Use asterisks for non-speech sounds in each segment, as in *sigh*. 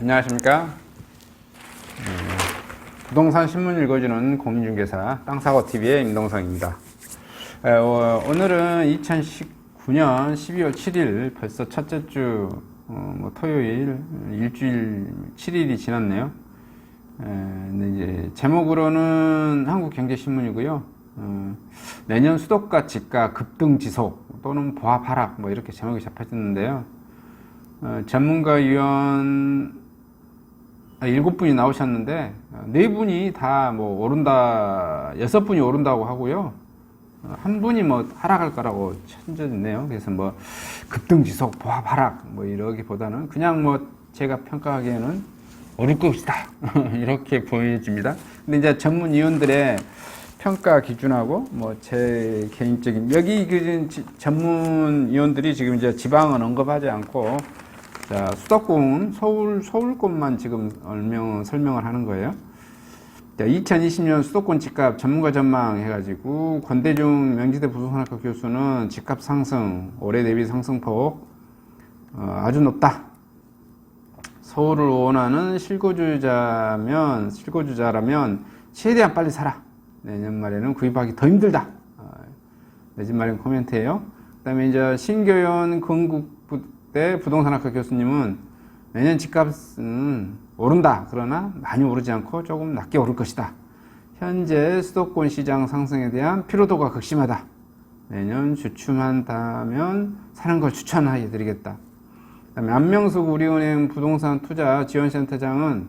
안녕하십니까. 음, 부동산 신문 읽어주는 공인중개사 땅사고TV의 임동성입니다. 에, 어, 오늘은 2019년 12월 7일 벌써 첫째 주 어, 뭐 토요일 일주일 7일이 지났네요. 제목으로는 한국경제신문이고요. 어, 내년 수도가 집가 급등 지속 또는 보합 하락 뭐 이렇게 제목이 잡혀졌는데요. 어, 전문가위원 아, 일곱 분이 나오셨는데 어, 네 분이 다 뭐 오른다 여섯 분이 오른다고 하고요. 어, 한 분이 뭐 하락할 거라고 천져졌네요. 그래서 뭐 급등 지속 보합 하락 뭐 이러기보다는 그냥 뭐 제가 평가하기에는 오를 것이다. *laughs* 이렇게 보여집니다. 근데 이제 전문 위원들의 평가 기준하고 뭐 제 개인적인 여기 그 지- 전문 위원들이 지금 이제 지방은 언급하지 않고 자, 수도권, 서울, 서울권만 지금 설명, 설명을 하는 거예요. 자, 2020년 수도권 집값 전문가 전망 해가지고 권대중 명지대 부동산학과 교수는 집값 상승, 올해 대비 상승폭 어, 아주 높다. 서울을 원하는 실거주자면, 실거주자라면 최대한 빨리 살아. 내년 말에는 구입하기 더 힘들다. 어, 내집 마련 코멘트예요. 그다음에 이제 신교연 건국 대 부동산학과 교수님은 내년 집값은 오른다. 그러나 많이 오르지 않고 조금 낮게 오를 것이다. 현재 수도권 시장 상승에 대한 피로도가 극심하다. 내년 주춤한다면 사는 걸 추천해 드리겠다. 그다음에 안명숙 우리은행 부동산 투자 지원센터장은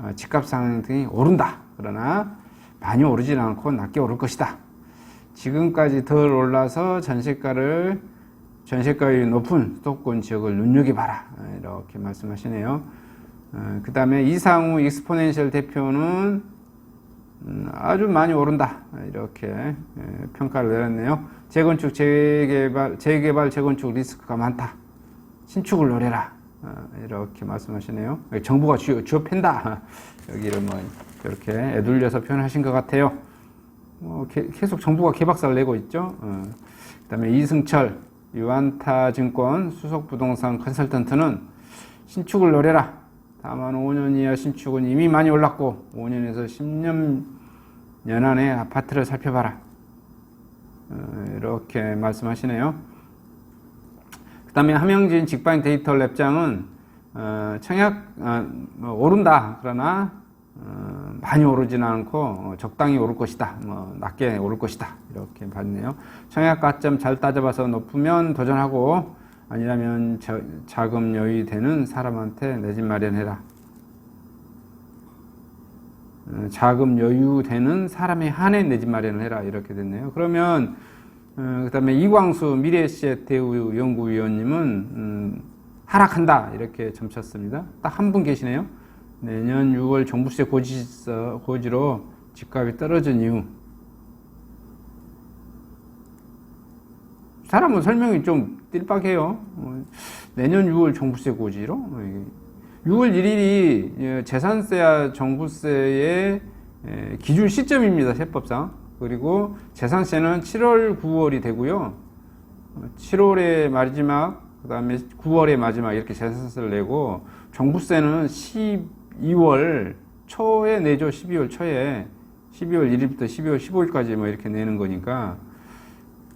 어, 집값 상승이 오른다. 그러나 많이 오르지 않고 낮게 오를 것이다. 지금까지 덜 올라서 전세가를 전세가율이 높은 수도권 지역을 눈여겨봐라 이렇게 말씀하시네요. 그 다음에 이상우 익스포넨셜 대표는 음, 아주 많이 오른다 이렇게 예, 평가를 내렸네요. 재건축 재개발 재개발 재건축 리스크가 많다. 신축을 노려라 어, 이렇게 말씀하시네요. 정부가 쥐어, 쥐어 팬다 여기를 뭐 이렇게 애둘려서 표현하신 것 같아요. 어, 게- 계속 정부가 개박살을 내고 있죠. 어. 그다음에 이승철 유안타 증권 수석 부동산 컨설턴트는 신축을 노려라. 다만 5년 이하 신축은 이미 많이 올랐고 5년에서 10년 연안의 아파트를 살펴봐라. 어, 이렇게 말씀하시네요. 그 다음에 함영진 직방 데이터 랩장은 어, 청약 어, 뭐 오른다 그러나 어, 많이 오르지는 않고 어, 적당히 오를 것이다. 뭐 낮게 오를 것이다. 이렇게 봤네요. 청약 가점 잘 따져봐서 높으면 도전하고 아니라면 저- 자금 여유 되는 사람한테 내 집 마련해라. 어, 자금 여유 되는 사람에 한해 내 집 마련을 해라 이렇게 됐네요. 그러면 어, 그다음에 이광수 미래에셋 대우 연구위원님은 음, 하락한다 이렇게 점쳤습니다. 딱 한 분 계시네요. 내년 6월 종부세 고지, 고지로 집값이 떨어진 이유. 사람은 설명이 좀 띨빡해요. 어, 내년 6월 종부세 고지로? 어, 이게 6월 1일이 재산세와 종부세의 에, 기준 시점입니다. 세법상. 그리고 재산세는 7월, 9월이 되고요. 7월의 마지막, 그 다음에 9월의 마지막 이렇게 재산세를 내고 종부세는 12월 초에 내죠. 12월 초에 12월 1일부터 12월 15일까지 뭐 이렇게 내는 거니까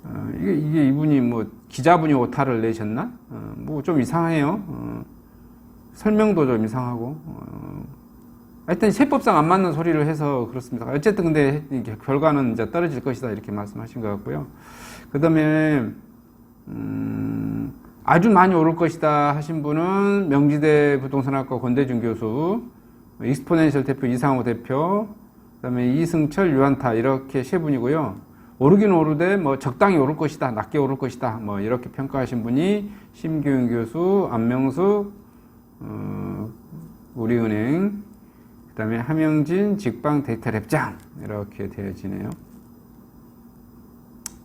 어, 이게, 이게 이분이 뭐 기자분이 오타를 내셨나? 어, 뭐좀 이상해요. 어, 설명도 좀 이상하고. 어, 하여튼 세법상 안 맞는 소리를 해서 그렇습니다. 어쨌든 근데 결과는 이제 떨어질 것이다 이렇게 말씀하신 것 같고요. 그 다음에 음, 아주 많이 오를 것이다 하신 분은 명지대 부동산학과 권대중 교수, 익스포넨셜 대표 이상호 대표, 그다음에 이승철, 유한타 이렇게 세 분이고요. 오르긴 오르되 뭐 적당히 오를 것이다, 낮게 오를 것이다, 뭐 이렇게 평가하신 분이 심규영 교수, 안명숙, 어, 우리은행, 그다음에 함영진 직방 데이터 랩장 이렇게 되어지네요.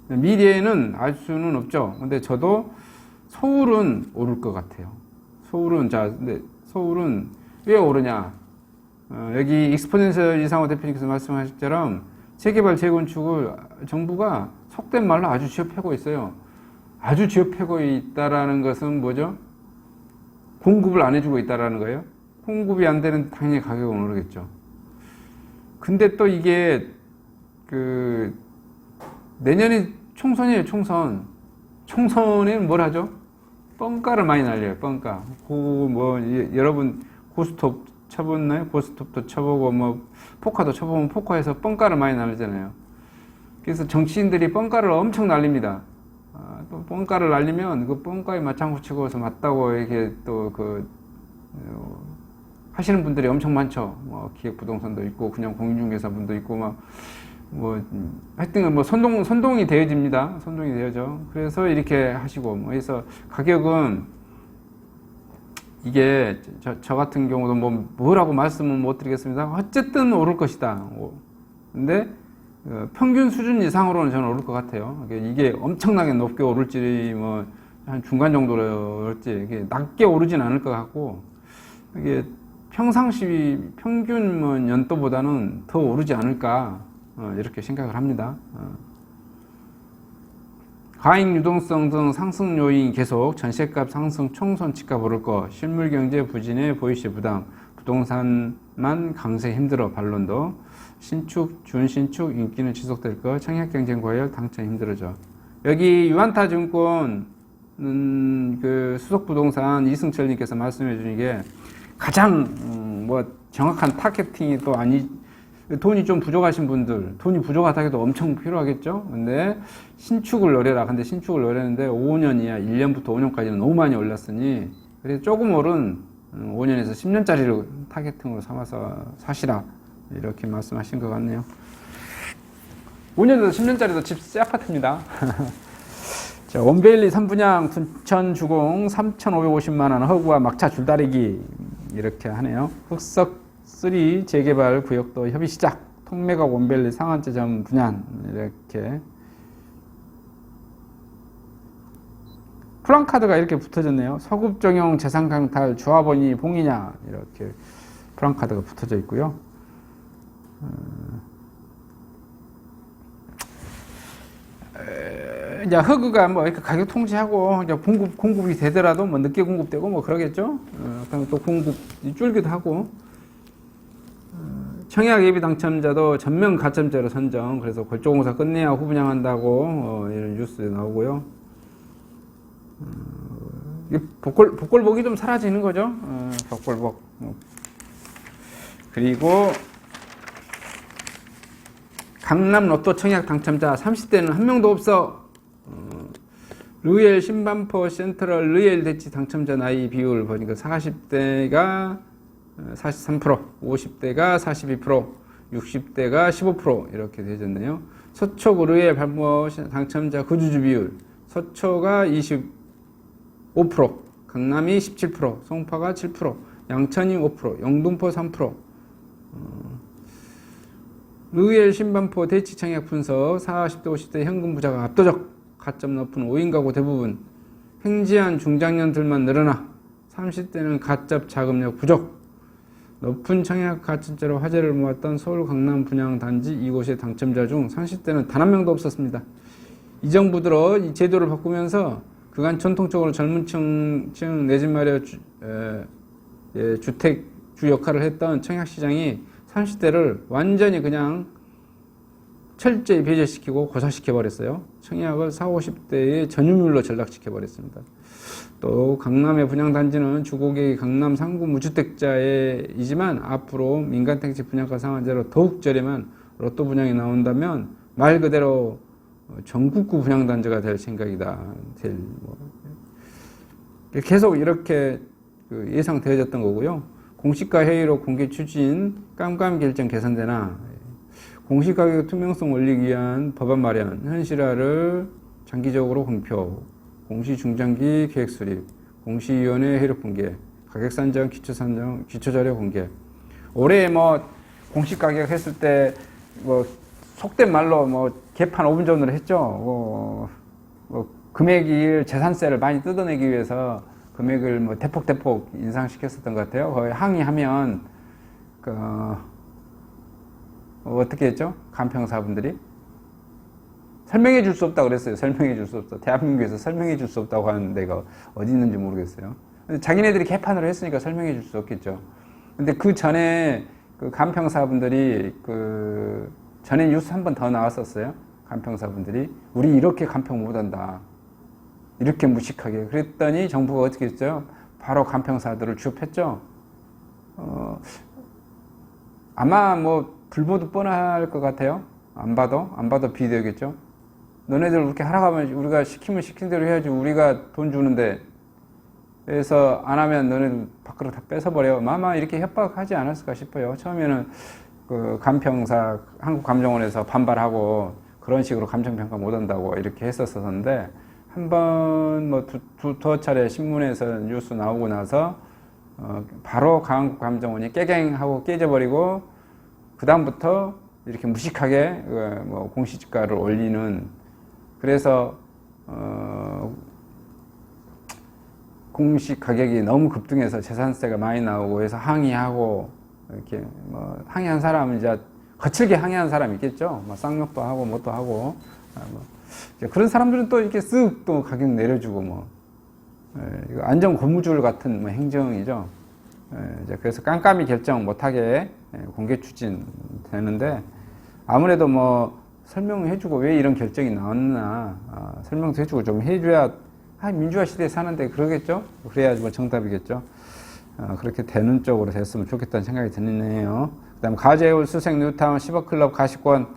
미래에는 알 수는 없죠. 근데 저도 서울은 오를 것 같아요. 서울은 자, 근데 서울은 왜 오르냐? 어, 여기 익스포넨셜 이상호 대표님께서 말씀하신 것처럼 재개발 재건축을 정부가 속된 말로 아주 쥐어펴고 있어요. 아주 쥐어펴고 있다라는 것은 뭐죠? 공급을 안 해주고 있다라는 거예요. 공급이 안 되는 당연히 가격은 오르겠죠. 근데 또 이게 그 내년이 총선이에요, 총선. 총선에는 뭘 하죠? 뻥가를 많이 날려요, 뻥가. 그뭐 여러분 고스톱 쳐봤나요? 고스톱도 쳐보고 뭐 포카도 쳐보면 포카에서 뻥가를 많이 날리잖아요. 그래서 정치인들이 뻥가를 엄청 날립니다. 아, 또 뻥가를 날리면 그 뻥가에 맞장구 치고서 맞다고 이렇게 또 그 어, 하시는 분들이 엄청 많죠. 뭐 기획부동산도 있고 그냥 공인중개사분도 있고 막 뭐 하여튼 뭐 선동 선동이 되어집니다. 선동이 되어져. 그래서 이렇게 하시고 뭐 해서 가격은 이게 저, 저 같은 경우도 뭐 뭐라고 말씀은 못 드리겠습니다. 어쨌든 오를 것이다. 오. 근데 어, 평균 수준 이상으로는 저는 오를 것 같아요. 이게- 엄청나게 높게 오를지 뭐 한 중간 정도로 오를지 이게 낮게 오르진 않을 것 같고 이게 평상시 평균 뭐 연도보다는 더 오르지 않을까 어, 이렇게 생각을 합니다. 어. 가액 유동성 등 상승 요인 계속 전세값 상승 총선 집값 오를 거 실물 경제 부진의 보이시 부담 부동산만 강세 힘들어 반론도 신축 준신축 인기는 지속될 거 청약 경쟁 과열 당첨 힘들어져 여기 유한타 증권은 그 수석 부동산 이승철님께서 말씀해 주신 게 가장 음, 뭐 정확한 타겟팅이 또 아니 돈이 좀 부족하신 분들 돈이 부족하다기도 엄청 필요하겠죠? 근데 신축을 노려라. 근데 신축을 노렸는데 5년 이하 1년부터 5년까지는 너무 많이 올랐으니 그래서 조금 오른 5년에서 10년짜리를 타겟팅으로 삼아서 사시라. 이렇게 말씀하신 것 같네요. 5년에서 10년짜리도 집 새 아파트입니다. *laughs* 자, 원베일리 3분양 둔천 주공 3,550만 원 허구와 막차 줄다리기. 이렇게 하네요. 흑석 3 재개발 구역도 협의 시작. 통매각 원벨리 상한제점 분양 이렇게 프랑카드가 이렇게 붙어졌네요. 서급 정형 재산 강탈 조합원이 봉이냐 이렇게 프랑카드가 붙어져 있고요. 에, 이제 허그가 뭐 이렇게 가격 통제하고 이제 공급 공급이 되더라도 뭐 늦게 공급되고 뭐 그러겠죠. 어, 그다음에 또 공급이 줄기도 하고 어, 청약 예비 당첨자도 전면 가점제로 선정. 그래서 골조공사 끝내야 후분양한다고 어, 이런 뉴스 나오고요. 어, 이 복골 복골복이 좀 사라지는 거죠. 어, 복골복. 어. 그리고 강남 로또 청약 당첨자 30대는 한 명도 없어. 어, 루엘 신반포 센트럴 루엘 대치 당첨자 나이 비율 보니까 40대가 43%, 50대가 42%, 60대가 15% 이렇게 되어졌네요. 서초 루엘 반모 당첨자 거주주 비율 서초가 25%, 강남이 17%, 송파가 7%, 양천이 5%, 영등포 3%. 루엘 신반포 대치 청약 분석 40대 50대 현금 부자가 압도적 가점 높은 5인 가구 대부분 횡지한 중장년들만 늘어나 30대는 가점 자금력 부족 높은 청약 가점제로 화제를 모았던 서울 강남 분양 단지 이곳의 당첨자 중 30대는 단 한 명도 없었습니다. 이 정부 들어 이 제도를 바꾸면서 그간 전통적으로 젊은 층, 층 내 집 마련 예, 주택 주 역할을 했던 청약 시장이 30대를 완전히 그냥 철저히 배제시키고 고사시켜 버렸어요. 청약을 40, 50대의 전유물로 전락시켜 버렸습니다. 또 강남의 분양단지는 주거객이 강남 상구 무주택자이지만 앞으로 민간택지 분양가 상한제로 더욱 저렴한 로또 분양이 나온다면 말 그대로 전국구 분양단지가 될 생각이다. 될 뭐. 계속 이렇게 그 예상되어졌던 거고요. 공시가 회의로 공개 추진 깜깜 결정 개선되나 공시가격 투명성 올리기 위한 법안 마련 현실화를 장기적으로 공표 공시 중장기 계획 수립 공시위원회 회력 공개 가격 산정 기초 산정 기초 자료 공개 올해 뭐 공시가격 했을 때 뭐 속된 말로 뭐 개판 5분 전으로 했죠 뭐, 뭐 금액이 재산세를 많이 뜯어내기 위해서 금액을 뭐 대폭 대폭 인상시켰었던 것 같아요. 거의 항의하면 그 어, 어떻게 했죠? 간평사분들이 설명해 줄 수 없다고 그랬어요. 설명해 줄 수 없어. 대한민국에서 설명해 줄 수 없다고 하는 데가 어디 있는지 모르겠어요. 자기네들이 개판으로 했으니까 설명해 줄 수 없겠죠. 근데 그 전에 그 간평사분들이 그 전에 뉴스 한 번 더 나왔었어요. 간평사분들이 우리 이렇게 간평 못한다. 이렇게 무식하게 그랬더니 정부가 어떻게 했죠? 바로 간평사들을 취업했죠. 어, 아마 뭐 불보도 뻔할 것 같아요. 안 봐도 안 봐도 비대오겠죠. 너네들 그렇게 하라고 하면 우리가 시키면 시킨 대로 해야지 우리가 돈 주는데 그래서 안 하면 너네들 밖으로 다 뺏어버려. 아마 이렇게 협박하지 않았을까 싶어요. 처음에는 그 감평사 한국감정원에서 반발하고 그런 식으로 감정평가 못한다고 이렇게 했었었는데 한 번 뭐두두 차례 신문에서 뉴스 나오고 나서 어, 바로 한국 감정원이 깨갱하고 깨져버리고 그 다음부터 이렇게 무식하게 어, 뭐 공시지가를 올리는 그래서 어, 공시 가격이 너무 급등해서 재산세가 많이 나오고 해서 항의하고 이렇게 뭐 항의한 사람은 이제 거칠게 항의한 사람 있겠죠. 뭐 쌍욕도 하고 뭣도 하고 아, 뭐 그런 사람들은 또 이렇게 쓱 또 가격 내려주고 뭐 예, 안전 고무줄 같은 뭐 행정이죠. 예, 이제 그래서 깜깜이 결정 못하게 예, 공개 추진 되는데 아무래도 뭐 설명해주고 왜 이런 결정이 나왔나 아, 설명도 해주고 좀 해줘야 아, 민주화 시대에 사는데 그러겠죠? 그래야지 뭐 정답이겠죠? 어, 그렇게 되는 쪽으로 됐으면 좋겠다는 생각이 드네요. 그 다음 가재울 수색 뉴타운 10억 클럽 가시권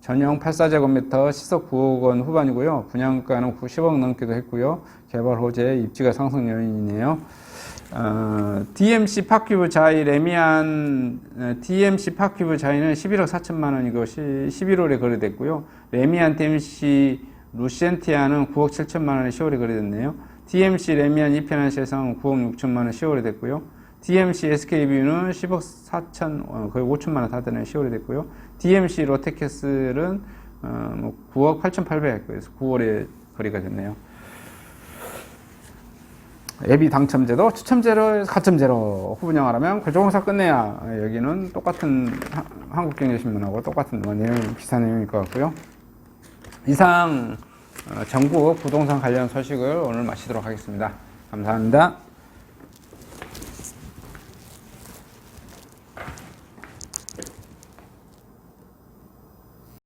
전용 84제곱미터 시속 9억 원 후반이고요. 분양가는 10억 넘기도 했고요. 개발 호재 입지가 상승 요인이네요. 어, DMC 파큐브 자이 레미안 어, DMC 파큐브 자이는 11억 4천만 원이고 11월에 거래됐고요. 레미안 DMC 루센티아는 9억 7천만 원에 10월에 거래됐네요. DMC 레미안 이편한 세상 9억 6천만 원 10월에 됐고요. DMC SKB는 10억 4천 어, 거의 5천만 원 다 되는 10월에 됐고요. DMC 로테캐슬은 어, 뭐 9억 8,800 그래서 9월에 거래가 됐네요. 예비 당첨제도 추첨제로 가점제로 후분양하라면 골조공사 끝내야 여기는 똑같은 하- 한국경제신문하고 똑같은 뭐 내용 비슷한 내용일 것 같고요. 이상 어, 전국 부동산 관련 소식을 오늘 마치도록 하겠습니다. 감사합니다.